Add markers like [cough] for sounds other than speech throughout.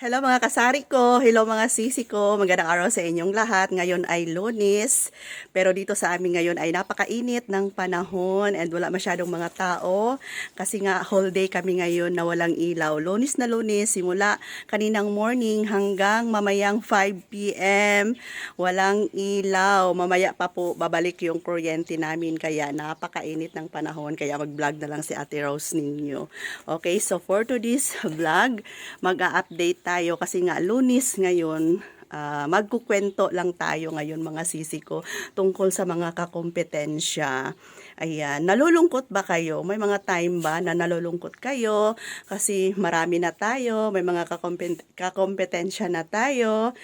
Hello mga kasari ko, hello mga sisi ko, magandang araw sa inyong lahat. Ngayon ay lunis, pero dito sa amin ngayon ay napakainit ng panahon and wala masyadong mga tao kasi nga whole day kami ngayon na walang ilaw. Lunis na lunis, simula kaninang morning hanggang mamayang 5pm, walang ilaw. Mamaya pa po babalik yung kuryente namin kaya napakainit ng panahon kaya mag-vlog na lang si Ate Rose ninyo. Okay, so for today's [laughs] vlog, mag-a-update tayo kasi nga lunis ngayon. ah, magkukwento lang tayo ngayon mga sisi ko tungkol sa mga kakompetensya. Ayan, nalulungkot ba kayo? May mga time ba na nalulungkot kayo kasi marami na tayo, may mga kakompet- kakompetensya na tayo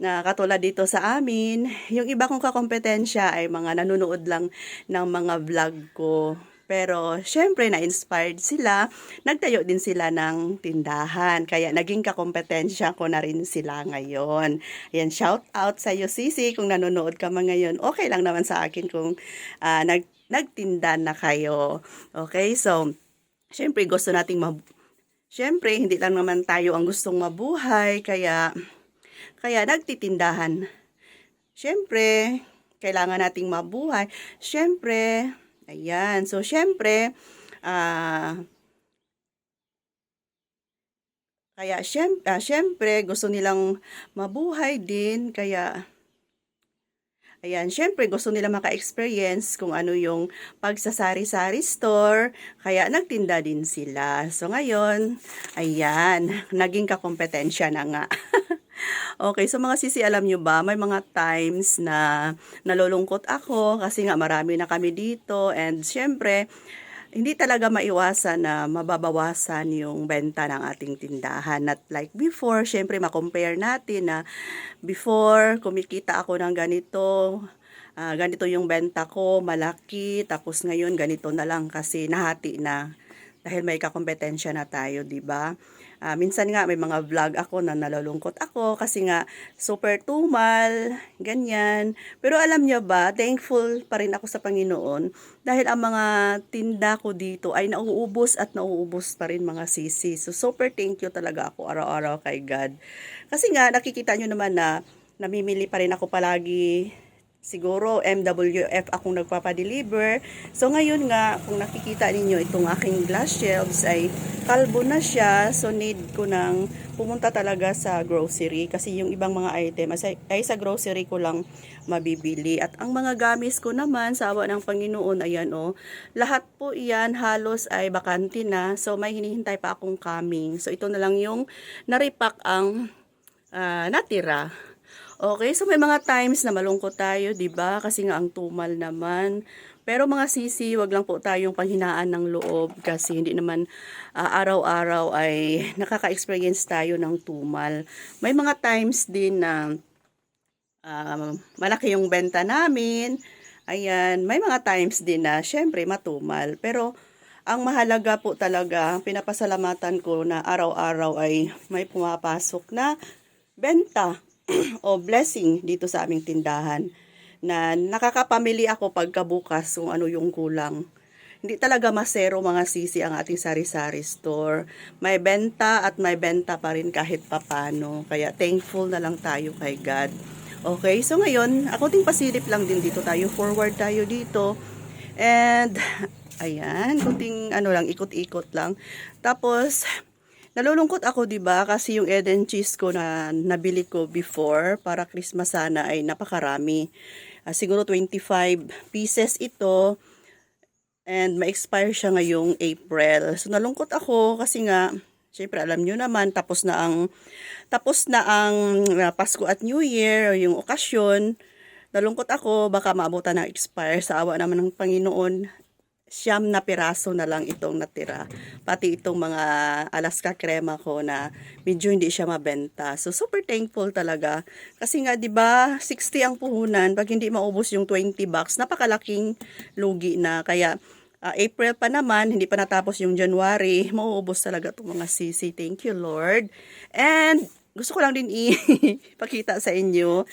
na katulad dito sa amin. Yung iba kong kakompetensya ay mga nanonood lang ng mga vlog ko. Pero, syempre, na-inspired sila. Nagtayo din sila ng tindahan. Kaya, naging kakompetensya ko na rin sila ngayon. Ayan, shout out sa iyo, Sisi, kung nanonood ka man ngayon. Okay lang naman sa akin kung ah, nag, nagtinda na kayo. Okay, so, syempre, gusto nating mab... Syempre, hindi lang naman tayo ang gustong mabuhay. Kaya, kaya nagtitindahan. Syempre, kailangan nating mabuhay. Syempre, ayan. So, syempre, ah, kaya syempre, syempre, gusto nilang mabuhay din. Kaya, ayan, syempre, gusto nila maka-experience kung ano yung pagsasari-sari store. Kaya, nagtinda din sila. So, ngayon, ayan, naging kakompetensya na nga. [laughs] [laughs] Okay, so mga sisi, alam nyo ba, may mga times na nalulungkot ako kasi nga marami na kami dito and syempre, hindi talaga maiwasan na mababawasan yung benta ng ating tindahan. Not like before, syempre makompare natin na before kumikita ako ng ganito, ah, ganito yung benta ko, malaki, tapos ngayon ganito na lang kasi nahati na dahil may kakompetensya na tayo, di ba? Ah, minsan nga may mga vlog ako na nalulungkot ako kasi nga super tumal, ganyan. Pero alam niyo ba, thankful pa rin ako sa Panginoon dahil ang mga tinda ko dito ay nauubos at nauubos pa rin mga sisi. So super thank you talaga ako araw-araw kay God. Kasi nga nakikita nyo naman na namimili pa rin ako palagi siguro MWF akong nagpapadeliver. So ngayon nga, kung nakikita ninyo itong aking glass shelves ay kalbo na siya. So need ko nang pumunta talaga sa grocery kasi yung ibang mga item ay, ay sa grocery ko lang mabibili. At ang mga gamis ko naman sa awa ng Panginoon, ayan o, lahat po iyan halos ay bakante na. So may hinihintay pa akong coming. So ito na lang yung naripak ang ah, natira. Okay, so may mga times na malungkot tayo, 'di ba? Kasi nga ang tumal naman. Pero mga sisi, wag lang po tayong panghinaan ng loob kasi hindi naman ah, araw-araw ay [laughs] nakaka-experience tayo ng tumal. May mga times din na ah, malaki yung benta namin. Ayan, may mga times din na syempre matumal. Pero ang mahalaga po talaga, pinapasalamatan ko na araw-araw ay may pumapasok na benta [clears throat] o blessing dito sa aming tindahan na nakakapamili ako pagkabukas kung ano yung kulang. Hindi talaga masero mga sisi ang ating sari-sari store. May benta at may benta pa rin kahit papano. Kaya thankful na lang tayo kay God. Okay, so ngayon, ako ting pasilip lang din dito tayo. Forward tayo dito. And, ayan, kunting ano lang, ikot-ikot lang. Tapos, Nalulungkot ako 'di ba kasi yung Eden cheese ko na nabili ko before para Christmas sana ay napakarami. Ah, siguro 25 pieces ito and ma-expire siya ngayong April. So nalungkot ako kasi nga Siyempre, alam nyo naman, tapos na ang tapos na ang ah, Pasko at New Year, o yung okasyon. Nalungkot ako, baka maabutan ng expire sa awa naman ng Panginoon siyam na piraso na lang itong natira. Pati itong mga Alaska crema ko na medyo hindi siya mabenta. So, super thankful talaga. Kasi nga, di ba 60 ang puhunan. Pag hindi maubos yung 20 bucks, napakalaking lugi na. Kaya, ah, April pa naman, hindi pa natapos yung January, mauubos talaga itong mga sisi. Thank you, Lord. And, gusto ko lang din ipakita [laughs] sa inyo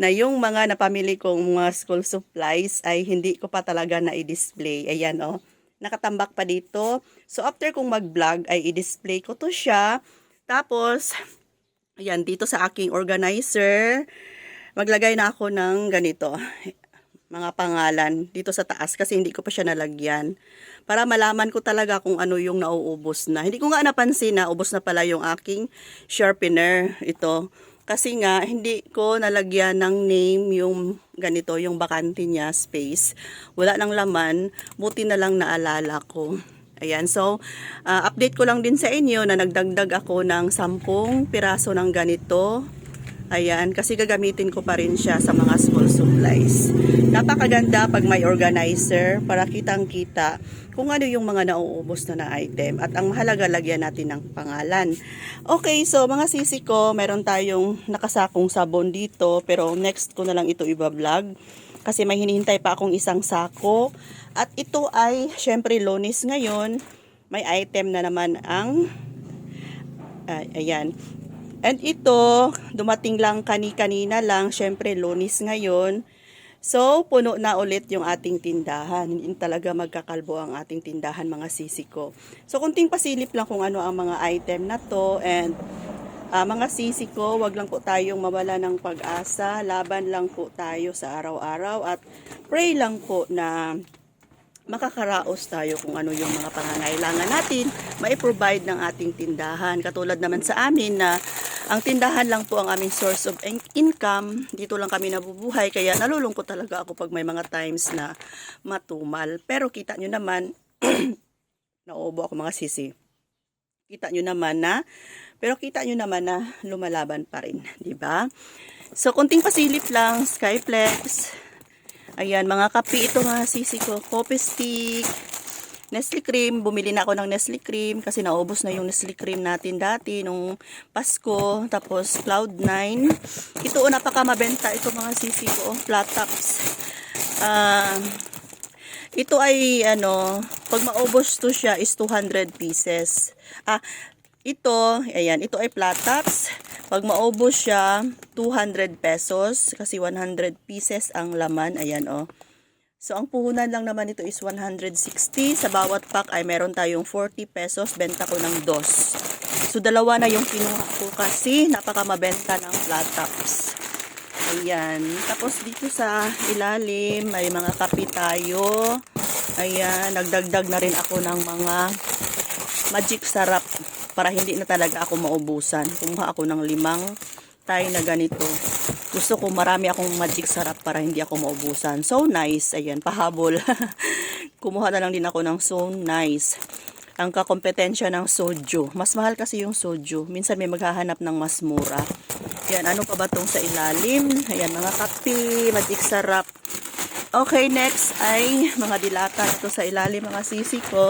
na yung mga napamili kong mga school supplies ay hindi ko pa talaga na i-display. Ayan oh. Nakatambak pa dito. So after kong mag-vlog ay i-display ko to siya. Tapos Ayan, dito sa aking organizer, maglagay na ako ng ganito, mga pangalan dito sa taas kasi hindi ko pa siya nalagyan. Para malaman ko talaga kung ano yung nauubos na. Hindi ko nga napansin na ubos na pala yung aking sharpener ito. Kasi nga, hindi ko nalagyan ng name yung ganito, yung bakante niya, space. Wala nang laman, buti na lang naalala ko. Ayan, so, ah, update ko lang din sa inyo na nagdagdag ako ng 10 piraso ng ganito. Ayan, kasi gagamitin ko pa rin siya sa mga school supplies. Napakaganda pag may organizer para kitang-kita kung ano yung mga nauubos na na item. At ang mahalaga, lagyan natin ng pangalan. Okay, so mga sisi ko, meron tayong nakasakong sabon dito. Pero next ko na lang ito iba-vlog. Kasi may hinihintay pa akong isang sako. At ito ay, syempre, lonis ngayon. May item na naman ang ay, ayan. And ito, dumating lang kani-kanina lang, syempre lunis ngayon. So, puno na ulit yung ating tindahan. Hindi talaga magkakalbo ang ating tindahan, mga sisi ko. So, kunting pasilip lang kung ano ang mga item na to. And, ah, mga sisi ko, wag lang po tayong mawala ng pag-asa. Laban lang po tayo sa araw-araw. At pray lang po na makakaraos tayo kung ano yung mga pangangailangan natin, mai-provide ng ating tindahan. Katulad naman sa amin na ang tindahan lang po ang aming source of in- income. Dito lang kami nabubuhay, kaya nalulungkot talaga ako pag may mga times na matumal. Pero kita nyo naman, [clears throat] nauubo ako mga sisi. Kita nyo naman na, pero kita nyo naman na lumalaban pa rin, di ba? So, kunting pasilip lang, Skyflex, Ayan, mga kape ito mga sisi ko. Coffee stick, Nestle cream. Bumili na ako ng Nestle cream kasi naubos na yung Nestle cream natin dati nung Pasko. Tapos Cloud9. Ito o napaka mabenta ito mga sisi ko. Flat tops. Ah... ito ay ano, pag maubos to siya is 200 pieces. Ah, ito, ayan, ito ay flat tops. Pag maubos siya, 200 pesos kasi 100 pieces ang laman. Ayan, oh. So, ang puhunan lang naman ito is 160. Sa bawat pack ay meron tayong 40 pesos. Benta ko ng dos. So, dalawa na yung kinuha ko kasi napaka mabenta ng flat tops. Ayan. Tapos dito sa ilalim, may mga kape tayo. Ayan. Nagdagdag na rin ako ng mga magic sarap para hindi na talaga ako maubusan. Kumuha ako ng limang tayo na ganito. Gusto ko marami akong magic sarap para hindi ako maubusan. So nice. Ayan, pahabol. [laughs] Kumuha na lang din ako ng so nice. Ang kakompetensya ng soju. Mas mahal kasi yung soju. Minsan may maghahanap ng mas mura. Yan, ano pa ba tong sa ilalim? Ayan, mga kape, magic sarap. Okay, next ay mga dilata ito sa ilalim, mga sisi ko.